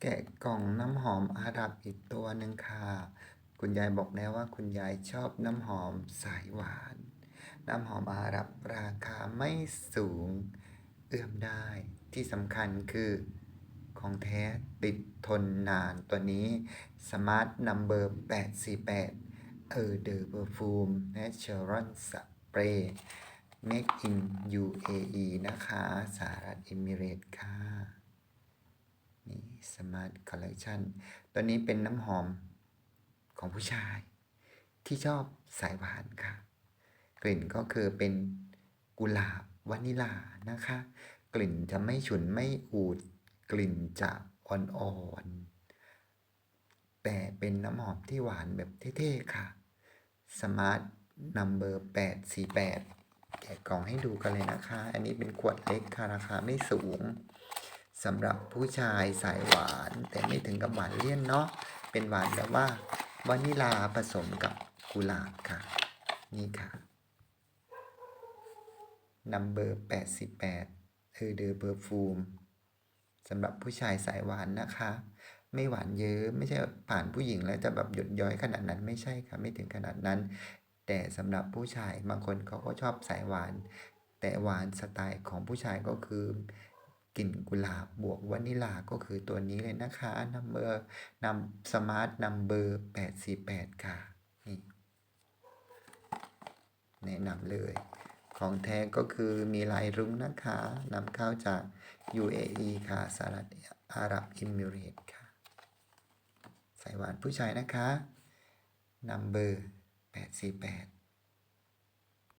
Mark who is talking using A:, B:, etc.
A: แกะกล่องน้ำหอมอาหรับอีกตัวหนึ่งค่ะ คุณยายบอกแล้วว่าคุณยายชอบน้ำหอมสายหวาน น้ำหอมอาหรับราคาไม่สูง เอื้อมได้ที่สำคัญคือของแท้ติดทนนานตัวนี้ Smart Number 848เออเดอร์เ r อร์ฟูม Natural Spray Make in UAE นะคะ สหรัฐเอมิเรต ส์ค่ะนี่ Smart Collection ตัวนี้เป็นน้ำหอมของผู้ชาย ที่ชอบสายหวานค่ะ กลิ่นก็คือเป็นกุหลาบวานิลานะคะ กลิ่นจะไม่ฉุนไม่อูด กลิ่นจะอ่อนๆ แต่เป็นน้ำหอมที่หวานแบบเท่ๆค่ะ Smart Number 848แกะกล่องให้ดูกันเลยนะคะ อันนี้เป็นขวดเล็กค่ะ ราคาไม่สูง สำหรับผู้ชายสายหวาน แต่ไม่ถึงกับหวานเลี่ยนเนาะเป็นหวานแบบว่าวานิลาผสมกับกุหลาบค่ะ นี่ค่ะ number 88เออเดอเบอร์ฟูมสำหรับผู้ชายสายหวานนะคะ ไม่หวานเยอะไม่ใช่ผ่านผู้หญิงแล้วจะแบบหยดย้อยขนาดนั้นไม่ใช่ค่ะไม่ถึงขนาดนั้น แต่สำหรับผู้ชายบางคนเขาก็ชอบสายหวาน แต่หวานสไตล์ของผู้ชายก็คือ กลิ่นกุหลาบบวกวานิลาก็คือตัวนี้เลยนะคะ number นำ smart number 848ค่ะนี่แนะนำเลย ของแท้ก็คือมีลายรุ้งนะคะนำเข้าจาก UAE ค่ะสหรัฐอาหรับเอมิเรตค่ะ ใสายหวานผู้ชายนะคะ number 848